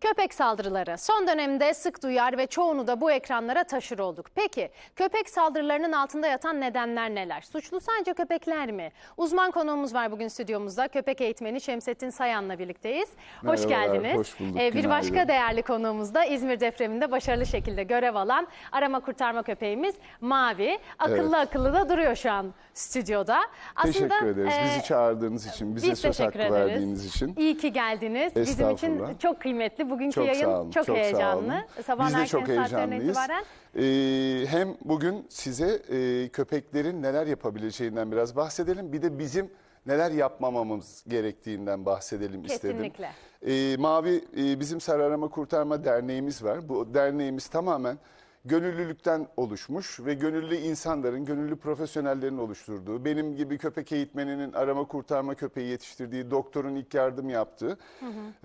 Köpek saldırıları son dönemde sık duyar ve çoğunu da bu ekranlara taşır olduk. Peki köpek saldırılarının altında yatan nedenler neler? Suçlu sadece köpekler mi? Uzman konuğumuz var bugün stüdyomuzda. Köpek eğitmeni Şemsettin Sayan'la birlikteyiz. hoş geldiniz. hoş bulduk, Ee, bir günaydın. başka değerli konuğumuz da İzmir depreminde başarılı şekilde görev alan arama kurtarma köpeğimiz Mavi. Akıllı Evet. akıllı da duruyor şu an stüdyoda. Teşekkür ederiz. e, Bizi çağırdığınız için, bize biz söz hakkı ederiz. verdiğiniz için. İyi ki geldiniz. Bizim için çok kıymetli. Bugünkü Çok yayın sağ olun. çok, çok heyecanlı. Sabahın Biz de çok heyecanlıyız. itibaren. Ee, hem bugün size e, köpeklerin neler yapabileceğinden biraz bahsedelim. Bir de bizim neler yapmamamız gerektiğinden bahsedelim Kesinlikle. istedim. Ee, Mavi e, bizim Sarı Arama Kurtarma Derneğimiz var. Bu derneğimiz tamamen gönüllülükten oluşmuş ve gönüllü insanların, gönüllü profesyonellerin oluşturduğu, benim gibi köpek eğitmeninin arama kurtarma köpeği yetiştirdiği, doktorun ilk yardım yaptığı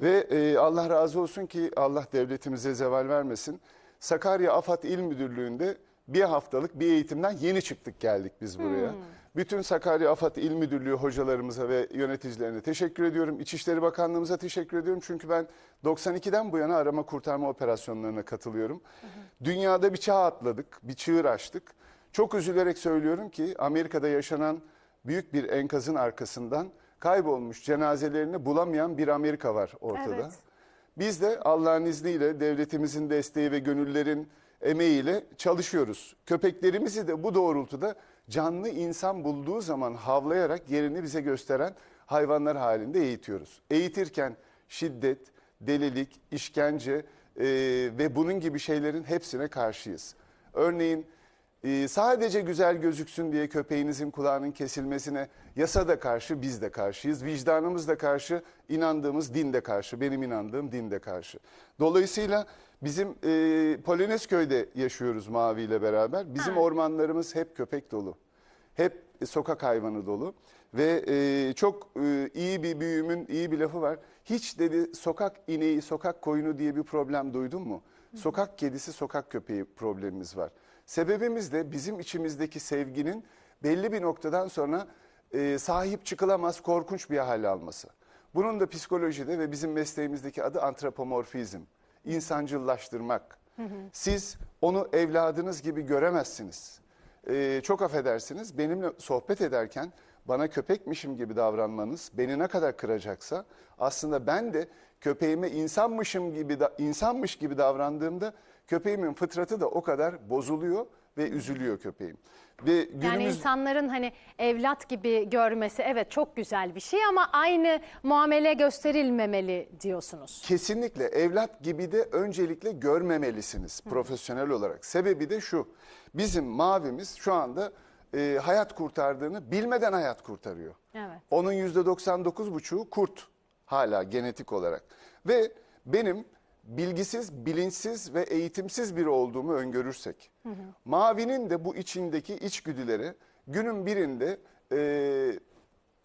ve e, Allah razı olsun ki Allah devletimize zeval vermesin. Sakarya AFAD İl Müdürlüğü'nde bir haftalık bir eğitimden yeni çıktık geldik biz buraya. Bütün Sakarya AFAD İl Müdürlüğü hocalarımıza ve yöneticilerine teşekkür ediyorum. İçişleri Bakanlığımıza teşekkür ediyorum. Çünkü ben 92'den bu yana arama kurtarma operasyonlarına katılıyorum. Dünyada bir çağ atladık, bir çığır açtık. Çok üzülerek söylüyorum ki Amerika'da yaşanan büyük bir enkazın arkasından kaybolmuş cenazelerini bulamayan bir Amerika var ortada. Evet. Biz de Allah'ın izniyle devletimizin desteği ve gönüllerin emeğiyle çalışıyoruz. Köpeklerimizi de bu doğrultuda canlı insan bulduğu zaman havlayarak yerini bize gösteren hayvanlar halinde eğitiyoruz. Eğitirken şiddet, delilik, işkence e, ve bunun gibi şeylerin hepsine karşıyız. Örneğin ee, sadece güzel gözüksün diye köpeğinizin kulağının kesilmesine yasa da karşı, biz de karşıyız. Vicdanımız da karşı, inandığımız din de karşı, benim inandığım din de karşı. Dolayısıyla bizim e, Polonezköy'de yaşıyoruz Mavi ile beraber. Bizim ormanlarımız hep köpek dolu. Hep sokak hayvanı dolu. Ve e, çok e, iyi bir büyüğümün iyi bir lafı var. Hiç dedi sokak ineği, sokak koyunu diye bir problem duydun mu? Sokak kedisi, sokak köpeği problemimiz var. Sebebimiz de bizim içimizdeki sevginin belli bir noktadan sonra e, sahip çıkılamaz korkunç bir hale alması. Bunun da psikolojide ve bizim mesleğimizdeki adı antropomorfizm, insancıllaştırmak. Siz onu evladınız gibi göremezsiniz. E, çok affedersiniz benimle sohbet ederken bana köpekmişim gibi davranmanız beni ne kadar kıracaksa aslında ben de köpeğime insanmışım gibi insanmış gibi davrandığımda köpeğimin fıtratı da o kadar bozuluyor ve üzülüyor köpeğim. Ve günümüz Yani insanların hani evlat gibi görmesi evet çok güzel bir şey ama aynı muamele gösterilmemeli diyorsunuz. kesinlikle evlat gibi de öncelikle görmemelisiniz profesyonel olarak. Sebebi de şu. Bizim mavimiz şu anda e, hayat kurtardığını bilmeden hayat kurtarıyor. Evet. Onun %99,5'u kurt hala genetik olarak. Ve benim bilgisiz, bilinçsiz ve eğitimsiz biri olduğumu öngörürsek, Mavi'nin de bu içindeki içgüdülere günün birinde e,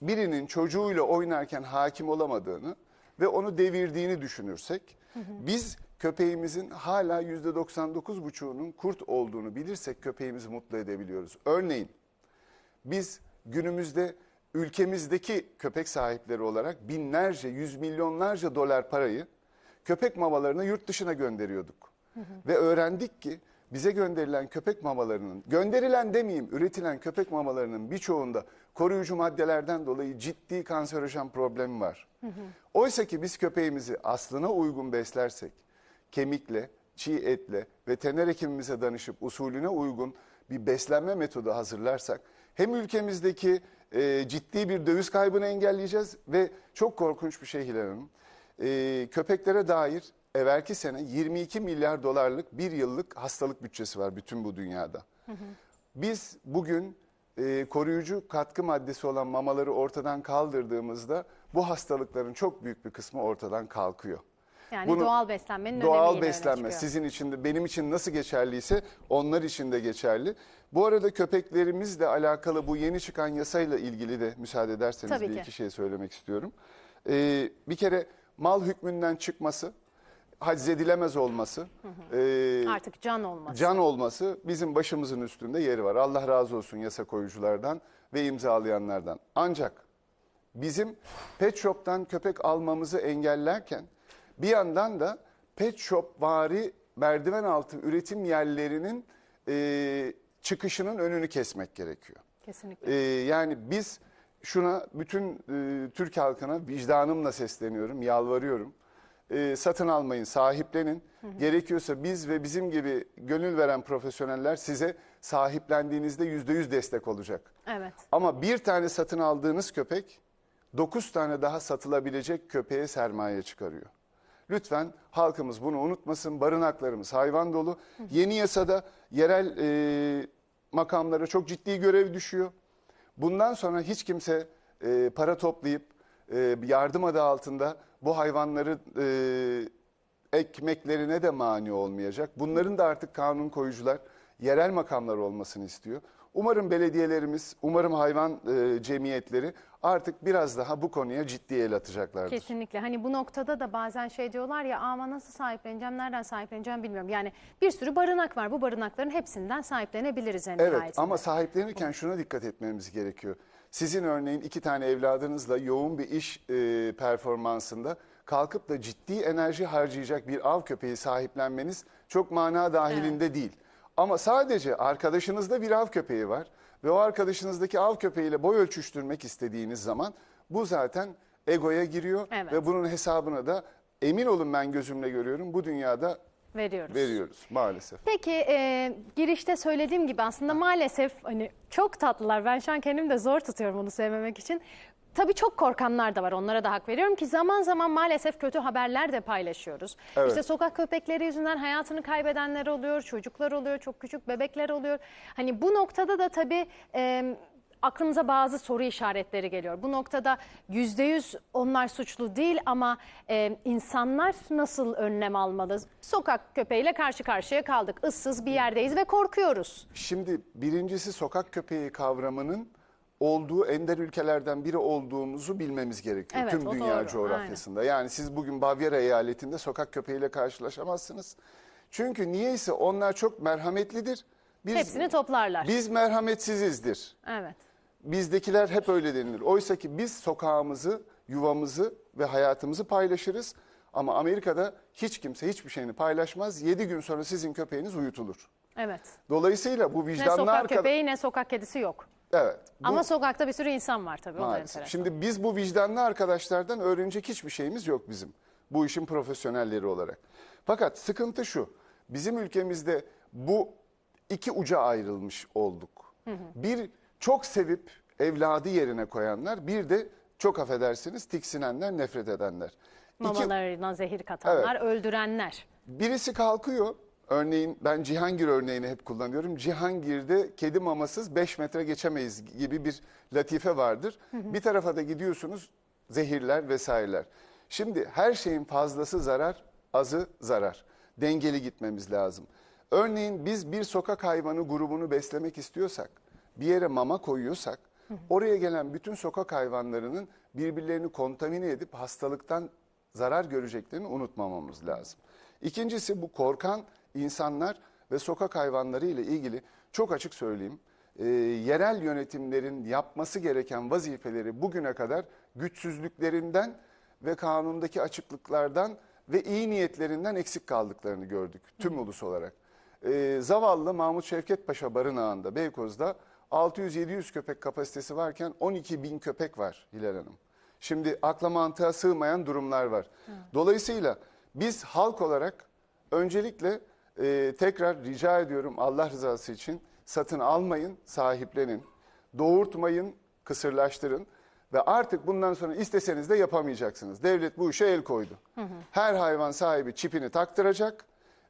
birinin çocuğuyla oynarken hakim olamadığını ve onu devirdiğini düşünürsek, biz köpeğimizin hala %99,5'unun kurt olduğunu bilirsek köpeğimizi mutlu edebiliyoruz. Örneğin biz günümüzde ülkemizdeki köpek sahipleri olarak binlerce, yüz milyonlarca dolar parayı köpek mamalarını yurt dışına gönderiyorduk. Ve öğrendik ki bize gönderilen köpek mamalarının, gönderilen demeyeyim, üretilen köpek mamalarının birçoğunda koruyucu maddelerden dolayı ciddi kanserojen problemi var. Oysa ki biz köpeğimizi aslına uygun beslersek, kemikle, çiğ etle, veteriner hekimimize danışıp usulüne uygun bir beslenme metodu hazırlarsak hem ülkemizdeki e, ciddi bir döviz kaybını engelleyeceğiz ve çok korkunç bir şey Hilal Hanım. E, köpeklere dair evvelki sene 22 milyar dolarlık bir yıllık hastalık bütçesi var bütün bu dünyada. Biz bugün e, koruyucu katkı maddesi olan mamaları ortadan kaldırdığımızda bu hastalıkların çok büyük bir kısmı ortadan kalkıyor. Yani Bunu- doğal beslenmenin Doğal önemi beslenme sizin için de benim için nasıl geçerliyse onlar için de geçerli. Bu arada köpeklerimizle alakalı bu yeni çıkan yasayla ilgili de müsaade ederseniz Tabii bir ki. iki şey söylemek istiyorum. Ee, bir kere mal hükmünden çıkması, haczedilemez olması, ee, Artık can olması. can olması bizim başımızın üstünde yeri var. Allah razı olsun yasa koyuculardan ve imzalayanlardan. Ancak bizim pet shop'tan köpek almamızı engellerken bir yandan da pet shop vari merdiven altı üretim yerlerinin e, çıkışının önünü kesmek gerekiyor. Kesinlikle. Ee, yani biz şuna bütün e, Türk halkına vicdanımla sesleniyorum, yalvarıyorum. Ee, satın almayın, sahiplenin. Gerekiyorsa biz ve bizim gibi gönül veren profesyoneller size sahiplendiğinizde yüzde yüz destek olacak. Evet. Ama bir tane satın aldığınız köpek, dokuz tane daha satılabilecek köpeğe sermaye çıkarıyor. Lütfen halkımız bunu unutmasın. Barınaklarımız hayvan dolu. Yeni yasada yerel e, makamlara çok ciddi görev düşüyor. Bundan sonra hiç kimse e, para toplayıp e, yardım adı altında bu hayvanları e, ekmeklerine de mani olmayacak. Bunların da artık kanun koyucular yerel makamlar olmasını istiyor. Umarım belediyelerimiz, umarım hayvan e, cemiyetleri artık biraz daha bu konuya ciddi el atacaklardır. Kesinlikle. Hani bu noktada da bazen şey diyorlar ya ama nasıl sahipleneceğim, nereden sahipleneceğim bilmiyorum. Yani bir sürü barınak var. Bu barınakların hepsinden sahiplenebiliriz en Evet nihayetinde. ama sahiplenirken şuna dikkat etmemiz gerekiyor. Sizin örneğin iki tane evladınızla yoğun bir iş e, performansında kalkıp da ciddi enerji harcayacak bir av köpeği sahiplenmeniz çok mana dahilinde değil. Ama sadece arkadaşınızda bir av köpeği var ve o arkadaşınızdaki av köpeğiyle boy ölçüştürmek istediğiniz zaman bu zaten egoya giriyor Evet. ve bunun hesabını da emin olun ben gözümle görüyorum bu dünyada veriyoruz. veriyoruz maalesef. Peki e, girişte söylediğim gibi aslında maalesef hani çok tatlılar. Ben şu an kendimi de zor tutuyorum onu sevmemek için. Tabii çok korkanlar da var. Onlara da hak veriyorum ki zaman zaman maalesef kötü haberler de paylaşıyoruz. Evet. İşte sokak köpekleri yüzünden hayatını kaybedenler oluyor, çocuklar oluyor, çok küçük bebekler oluyor. Hani bu noktada da tabii e, aklımıza bazı soru işaretleri geliyor. Bu noktada yüzde yüz onlar suçlu değil ama e, insanlar nasıl önlem almalı? Sokak köpeğiyle karşı karşıya kaldık. Issız bir yerdeyiz ve korkuyoruz. Şimdi birincisi sokak köpeği kavramının olduğu ender ülkelerden biri olduğumuzu bilmemiz gerekiyor. Evet, Tüm o dünya doğru, coğrafyasında. Yani siz bugün Bavyera eyaletinde sokak köpeğiyle karşılaşamazsınız. Çünkü niyeyse onlar çok merhametlidir. Biz, Hepsini toplarlar. Biz merhametsizizdir. Evet. Bizdekiler hep öyle denilir. Oysa ki biz sokağımızı, yuvamızı ve hayatımızı paylaşırız. Ama Amerika'da hiç kimse hiçbir şeyini paylaşmaz. 7 gün sonra sizin köpeğiniz uyutulur. Evet. Dolayısıyla bu Ne vicdanlı sokak köpeği ne sokak kedisi yok. Evet. bu- Ama sokakta bir sürü insan var tabii. Maalesef. Şimdi biz bu vicdanlı arkadaşlardan öğrenecek hiçbir şeyimiz yok bizim. Bu işin profesyonelleri olarak. Fakat sıkıntı şu. Bizim ülkemizde bu iki uca ayrılmış olduk. Bir çok sevip evladı yerine koyanlar, bir de çok affedersiniz tiksinenler, nefret edenler. Mamalarına zehir katanlar, öldürenler. Birisi kalkıyor. Örneğin ben Cihangir örneğini hep kullanıyorum. Cihangir'de kedi mamasız 5 metre geçemeyiz gibi bir latife vardır. Bir tarafa da gidiyorsunuz zehirler vesaireler. Şimdi her şeyin fazlası zarar, azı zarar. Dengeli gitmemiz lazım. Örneğin biz bir sokak hayvanı grubunu beslemek istiyorsak, bir yere mama koyuyorsak, oraya gelen bütün sokak hayvanlarının birbirlerini kontamine edip hastalıktan zarar göreceklerini unutmamamız lazım. İkincisi bu korkan insanlar ve sokak hayvanları ile ilgili çok açık söyleyeyim. e, yerel yönetimlerin yapması gereken vazifeleri bugüne kadar güçsüzlüklerinden ve kanundaki açıklıklardan ve iyi niyetlerinden eksik kaldıklarını gördük tüm ulus olarak. E, zavallı Mahmut Şevket Paşa Barınağı'nda Beykoz'da 600-700 köpek kapasitesi varken 12 bin köpek var Hilal Hanım. Şimdi akla mantığa sığmayan durumlar var. Dolayısıyla biz halk olarak öncelikle e, tekrar rica ediyorum Allah rızası için satın almayın, sahiplenin, doğurtmayın, kısırlaştırın ve artık bundan sonra isteseniz de yapamayacaksınız. Devlet bu işe el koydu. Her hayvan sahibi çipini taktıracak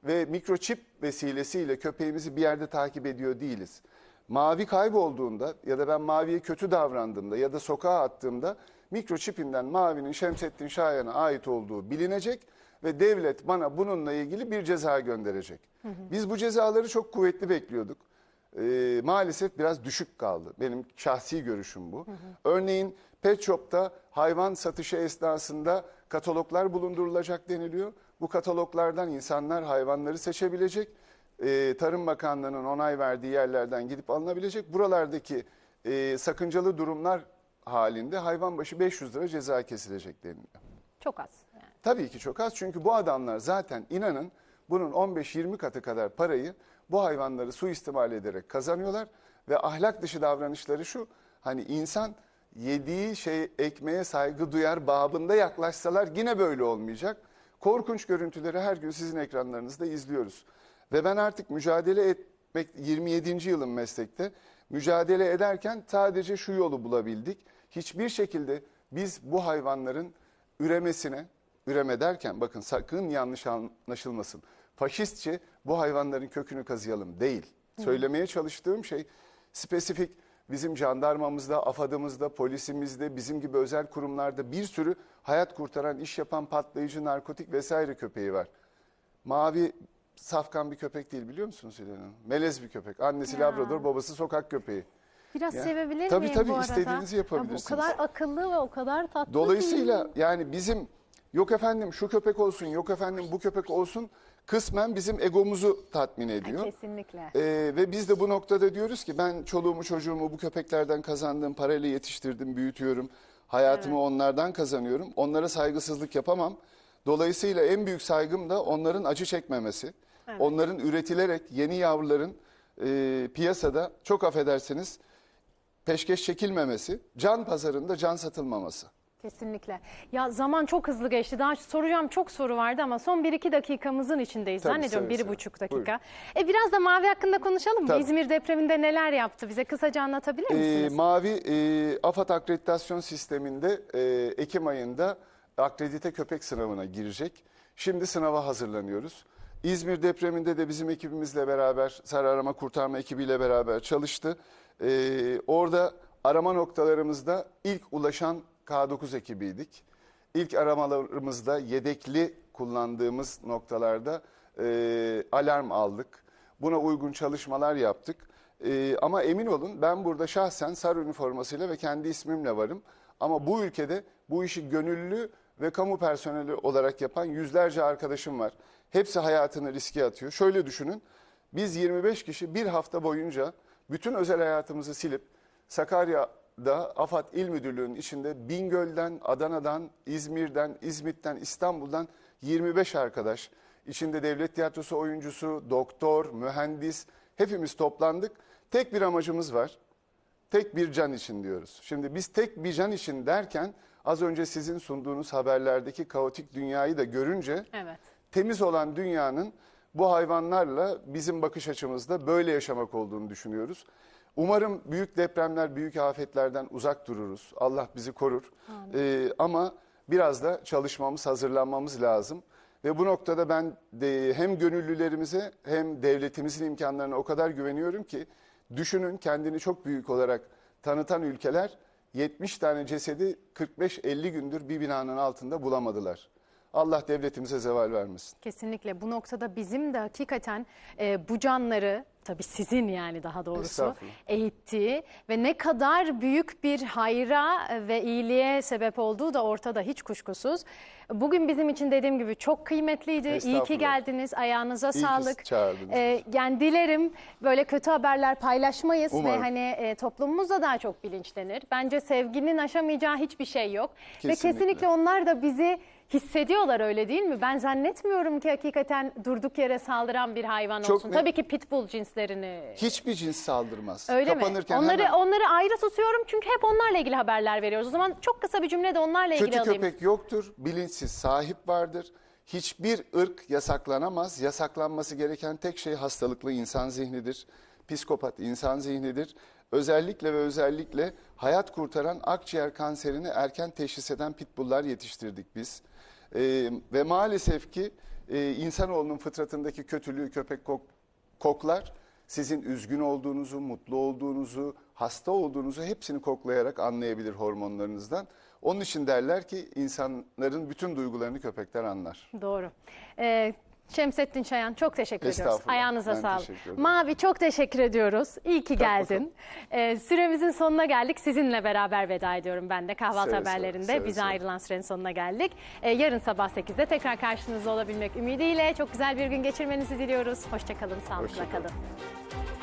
ve mikroçip vesilesiyle köpeğimizi bir yerde takip ediyor değiliz. Mavi kaybolduğunda ya da ben maviye kötü davrandığımda ya da sokağa attığımda mikroçipinden mavinin Şemsettin Şayan'a ait olduğu bilinecek ve devlet bana bununla ilgili bir ceza gönderecek. Biz bu cezaları çok kuvvetli bekliyorduk. Ee, maalesef biraz düşük kaldı. Benim şahsi görüşüm bu. Örneğin Pet Shop'ta hayvan satışı esnasında kataloglar bulundurulacak deniliyor. Bu kataloglardan insanlar hayvanları seçebilecek. Ee, Tarım Bakanlığı'nın onay verdiği yerlerden gidip alınabilecek. Buralardaki e, sakıncalı durumlar halinde hayvan başı 500 lira ceza kesilecek deniliyor. Çok az. Yani. Tabii ki çok az çünkü bu adamlar zaten inanın bunun 15-20 katı kadar parayı bu hayvanları suistimal ederek kazanıyorlar ve ahlak dışı davranışları şu hani insan yediği şey ekmeğe saygı duyar babında yaklaşsalar yine böyle olmayacak. Korkunç görüntüleri her gün sizin ekranlarınızda izliyoruz. Ve ben artık mücadele etmek 27. yılım meslekte mücadele ederken sadece şu yolu bulabildik. Hiçbir şekilde biz bu hayvanların üremesine, üreme derken bakın sakın yanlış anlaşılmasın. Faşistçe bu hayvanların kökünü kazıyalım değil. Söylemeye çalıştığım şey spesifik bizim jandarmamızda, AFAD'ımızda, polisimizde, bizim gibi özel kurumlarda bir sürü hayat kurtaran, iş yapan patlayıcı, narkotik vesaire köpeği var. Mavi safkan bir köpek değil biliyor musunuz Hülya Hanım? Melez bir köpek. Annesi Ya. Labrador, babası sokak köpeği. Biraz Ya, sevebilir tabii, miyim tabii, bu arada? istediğinizi Ya yapabilirsiniz. bu o kadar akıllı ve o kadar tatlı Dolayısıyla ki. yani bizim yok efendim şu köpek olsun, yok efendim bu köpek olsun kısmen bizim egomuzu tatmin ediyor. Kesinlikle. Ee, ve biz de bu noktada diyoruz ki ben çoluğumu çocuğumu bu köpeklerden kazandığım parayla yetiştirdim, büyütüyorum. Hayatımı onlardan kazanıyorum. Onlara saygısızlık yapamam. Dolayısıyla en büyük saygım da onların acı çekmemesi. Onların üretilerek yeni yavruların e, piyasada çok affedersiniz peşkeş çekilmemesi, can pazarında can satılmaması. Kesinlikle. Ya zaman çok hızlı geçti. Daha soracağım çok soru vardı ama son 1-2 dakikamızın içindeyiz. Tabii, Zannediyorum seve bir seve. buçuk dakika. Buyurun. E biraz da Mavi hakkında konuşalım mı? Tabii. İzmir depreminde neler yaptı? Bize kısaca anlatabilir Ee, misiniz? Mavi e, AFAD akreditasyon sisteminde e, Ekim ayında akredite köpek sınavına girecek. Şimdi sınava hazırlanıyoruz. İzmir depreminde de bizim ekibimizle beraber, Sarı Arama Kurtarma ekibiyle beraber çalıştı. Ee, orada arama noktalarımızda ilk ulaşan K9 ekibiydik. İlk aramalarımızda yedekli kullandığımız noktalarda e, alarm aldık. Buna uygun çalışmalar yaptık. Ee, ama emin olun ben burada şahsen sarı üniformasıyla ve kendi ismimle varım. Ama bu ülkede bu işi gönüllü ve kamu personeli olarak yapan yüzlerce arkadaşım var. Hepsi hayatını riske atıyor. Şöyle düşünün. Biz 25 kişi bir hafta boyunca bütün özel hayatımızı silip Sakarya'da AFAD İl Müdürlüğü'nün içinde Bingöl'den, Adana'dan, İzmir'den, İzmit'ten, İstanbul'dan 25 arkadaş, içinde devlet tiyatrosu oyuncusu, doktor, mühendis hepimiz toplandık. Tek bir amacımız var. Tek bir can için diyoruz. Şimdi biz tek bir can için derken az önce sizin sunduğunuz haberlerdeki kaotik dünyayı da görünce Evet. temiz olan dünyanın bu hayvanlarla bizim bakış açımızda böyle yaşamak olduğunu düşünüyoruz. Umarım büyük depremler, büyük afetlerden uzak dururuz. Allah bizi korur. Ee, ama biraz da çalışmamız, hazırlanmamız lazım. Ve bu noktada ben de hem gönüllülerimize hem devletimizin imkanlarına o kadar güveniyorum ki düşünün kendini çok büyük olarak tanıtan ülkeler 70 tane cesedi 45-50 gündür bir binanın altında bulamadılar. Allah devletimize zeval vermesin. Kesinlikle bu noktada bizim de hakikaten e, bu canları tabii sizin yani daha doğrusu eğittiği ve ne kadar büyük bir hayra ve iyiliğe sebep olduğu da ortada hiç kuşkusuz. Bugün bizim için dediğim gibi çok kıymetliydi. İyi ki geldiniz. Ayağınıza ki sağlık. çağırdınız. E, yani dilerim böyle kötü haberler paylaşmayız ve Umarım. hani e, toplumumuz da daha çok bilinçlenir. Bence sevginin aşamayacağı hiçbir şey yok. Ve Kesinlikle. kesinlikle onlar da bizi hissediyorlar öyle değil mi? Ben zannetmiyorum ki hakikaten durduk yere saldıran bir hayvan Çok olsun. ne- Tabii ki pitbull cinslerini. Hiçbir cins saldırmaz. Öyle mi? Kapanırken Onları hemen onları ayrı tutuyorum çünkü hep onlarla ilgili haberler veriyoruz. O zaman çok kısa bir cümle de onlarla ilgili kötü alayım. köpek yoktur, bilinçsiz sahip vardır. Hiçbir ırk yasaklanamaz. Yasaklanması gereken tek şey hastalıklı insan zihnidir. Psikopat insan zihnidir. Özellikle ve özellikle hayat kurtaran akciğer kanserini erken teşhis eden pitbulllar yetiştirdik biz. Ee, ve maalesef ki e, insanoğlunun fıtratındaki kötülüğü köpek kok- koklar. Sizin üzgün olduğunuzu, mutlu olduğunuzu, hasta olduğunuzu hepsini koklayarak anlayabilir hormonlarınızdan. Onun için derler ki insanların bütün duygularını köpekler anlar. Doğru. Ee, Şemsettin Çayan çok teşekkür ediyoruz. Estağfurullah. Ayağınıza Ben sağlık. ederim. Mavi çok teşekkür ediyoruz. İyi ki geldin. Ee, süremizin sonuna geldik. Sizinle beraber veda ediyorum ben de kahvaltı Seve seve, haberlerinde. seve Bize seve. ayrılan sürenin sonuna geldik. Ee, yarın sabah 8'de tekrar karşınızda olabilmek ümidiyle çok güzel bir gün geçirmenizi diliyoruz. Hoşçakalın, sağlıkla Hoşça kalın. kalın.